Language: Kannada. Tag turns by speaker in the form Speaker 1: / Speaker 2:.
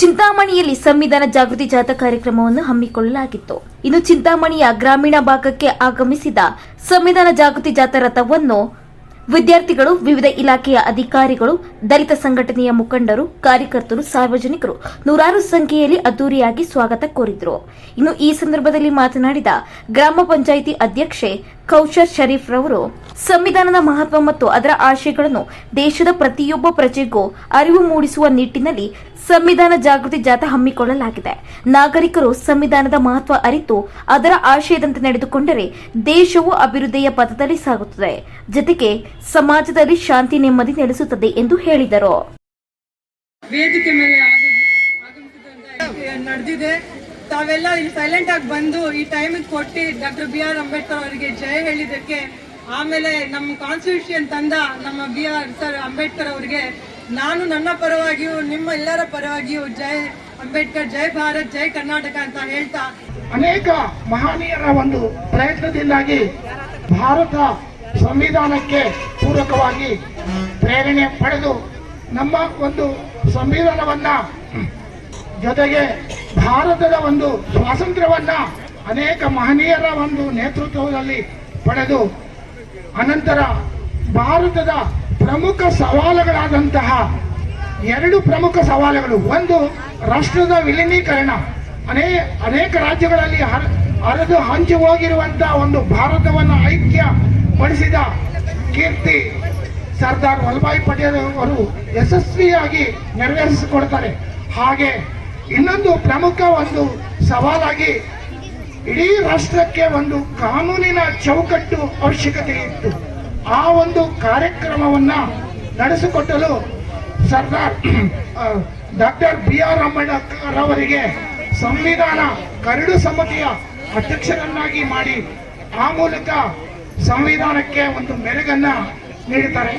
Speaker 1: ಚಿಂತಾಮಣಿಯಲ್ಲಿ ಸಂವಿಧಾನ ಜಾಗೃತಿ ಜಾಥಾ ಕಾರ್ಯಕ್ರಮವನ್ನು ಹಮ್ಮಿಕೊಳ್ಳಲಾಗಿತ್ತು. ಇನ್ನು ಚಿಂತಾಮಣಿಯ ಗ್ರಾಮೀಣ ಭಾಗಕ್ಕೆ ಆಗಮಿಸಿದ ಸಂವಿಧಾನ ಜಾಗೃತಿ ಜಾಥಾ ರಥವನ್ನು ವಿದ್ಯಾರ್ಥಿಗಳು, ವಿವಿಧ ಇಲಾಖೆಯ ಅಧಿಕಾರಿಗಳು, ದಲಿತ ಸಂಘಟನೆಯ ಮುಖಂಡರು, ಕಾರ್ಯಕರ್ತರು, ಸಾರ್ವಜನಿಕರು ನೂರಾರು ಸಂಖ್ಯೆಯಲ್ಲಿ ಅದ್ದೂರಿಯಾಗಿ ಸ್ವಾಗತ ಕೋರಿದ್ರು. ಇನ್ನು ಈ ಸಂದರ್ಭದಲ್ಲಿ ಮಾತನಾಡಿದ ಗ್ರಾಮ ಪಂಚಾಯಿತಿ ಅಧ್ಯಕ್ಷೆ ಕೌಶರ್ ಶರೀಫ್ ರವರು, ಸಂವಿಧಾನದ ಮಹತ್ವ ಮತ್ತು ಅದರ ಆಶಯಗಳನ್ನು ದೇಶದ ಪ್ರತಿಯೊಬ್ಬ ಪ್ರಜೆಗೂ ಅರಿವು ಮೂಡಿಸುವ ನಿಟ್ಟಿನಲ್ಲಿ ಸಂವಿಧಾನ ಜಾಗೃತಿ ಜಾಥಾ ಹಮ್ಮಿಕೊಳ್ಳಲಾಗಿದೆ. ನಾಗರಿಕರು ಸಂವಿಧಾನದ ಮಹತ್ವ ಅರಿತು ಅದರ ಆಶಯದಂತೆ ನಡೆದುಕೊಂಡರೆ ದೇಶವು ಅಭಿವೃದ್ಧಿಯ ಪಥದಲ್ಲಿ ಸಾಗುತ್ತದೆ. ಜೊತೆಗೆ ಸಮಾಜದಲ್ಲಿ ಶಾಂತಿ ನೆಮ್ಮದಿ ನೆಲೆಸುತ್ತದೆ ಎಂದು ಹೇಳಿದರು.
Speaker 2: ವೇದಿಕೆ ಮೇಲೆ ತಾವೆಲ್ಲ ಇಲ್ಲಿ ಸೈಲೆಂಟ್ ಆಗಿ ಬಂದು ಈ ಟೈಮಿಗೆ ಕೊಟ್ಟು ಡಾಕ್ಟರ್ ಬಿ ಆರ್ ಅಂಬೇಡ್ಕರ್ ಅವರಿಗೆ ಜಯ ಹೇಳಿದ್ದಕ್ಕೆ ಆಮೇಲೆ ನಮ್ಮ ಕಾನ್ಸ್ಟಿಟ್ಯೂಷನ್ ತಂದ ನಮ್ಮ ಬಿ ಆರ್ ಸರ್ ಅಂಬೇಡ್ಕರ್ ಅವರಿಗೆ, ನಾನು ನನ್ನ ಪರವಾಗಿಯೂ, ನಿಮ್ಮ ಎಲ್ಲರ ಪರವಾಗಿಯೂ ಜೈ ಅಂಬೇಡ್ಕರ್, ಜೈ ಭಾರತ್, ಜೈ ಕರ್ನಾಟಕ ಅಂತ ಹೇಳ್ತಾ
Speaker 3: ಅನೇಕ ಮಹನೀಯರ ಒಂದು ಪ್ರಯತ್ನದಿಂದಾಗಿ ಭಾರತ ಸಂವಿಧಾನಕ್ಕೆ ಪೂರಕವಾಗಿ ಪ್ರೇರಣೆ ಪಡೆದು ನಮ್ಮ ಒಂದು ಸಂವಿಧಾನವನ್ನ ಜೊತೆಗೆ ಭಾರತದ ಒಂದು ಸ್ವಾತಂತ್ರ್ಯವನ್ನ ಅನೇಕ ಮಹನೀಯರ ಒಂದು ನೇತೃತ್ವದಲ್ಲಿ ಪಡೆದು ಅನಂತರ ಭಾರತದ ಪ್ರಮುಖ ಸವಾಲುಗಳಾದಂತಹ ಎರಡು ಪ್ರಮುಖ ಸವಾಲುಗಳು. ಒಂದು, ರಾಷ್ಟ್ರದ ವಿಲೀನೀಕರಣ. ಅನೇ, ಅನೇಕ ರಾಜ್ಯಗಳಲ್ಲಿ ಹರ- ಹರಿದು ಹಂಚಿ ಹೋಗಿರುವಂತಹ ಒಂದು ಭಾರತವನ್ನು ಐಕ್ಯ ಪಡಿಸಿದ ಕೀರ್ತಿ ಸರ್ದಾರ್ ವಲ್ಲಭಾಯಿ ಪಟೇಲ್ ಅವರು ಯಶಸ್ವಿಯಾಗಿ ನೆರವೇರಿಸಿಕೊಡ್ತಾರೆ. ಹಾಗೆ ಇನ್ನೊಂದು ಪ್ರಮುಖ ಒಂದು ಸವಾಲಾಗಿ ಇಡೀ ರಾಷ್ಟ್ರಕ್ಕೆ ಒಂದು ಕಾನೂನಿನ ಚೌಕಟ್ಟು ಅವಶ್ಯಕತೆ ಇತ್ತು. ಆ ಒಂದು ಕಾರ್ಯಕ್ರಮವನ್ನ ನಡೆಸಿಕೊಟ್ಟಲು Sardar doctor B R Ambedkar ಅವರಿಗೆ ಸಂವಿಧಾನ ಕರಡು ಸಮಿತಿಯ ಅಧ್ಯಕ್ಷರನ್ನಾಗಿ ಮಾಡಿ ಆ ಮೂಲಕ ಸಂವಿಧಾನಕ್ಕೆ ಒಂದು ಮೆರುಗನ್ನ ನೀಡುತ್ತಾರೆ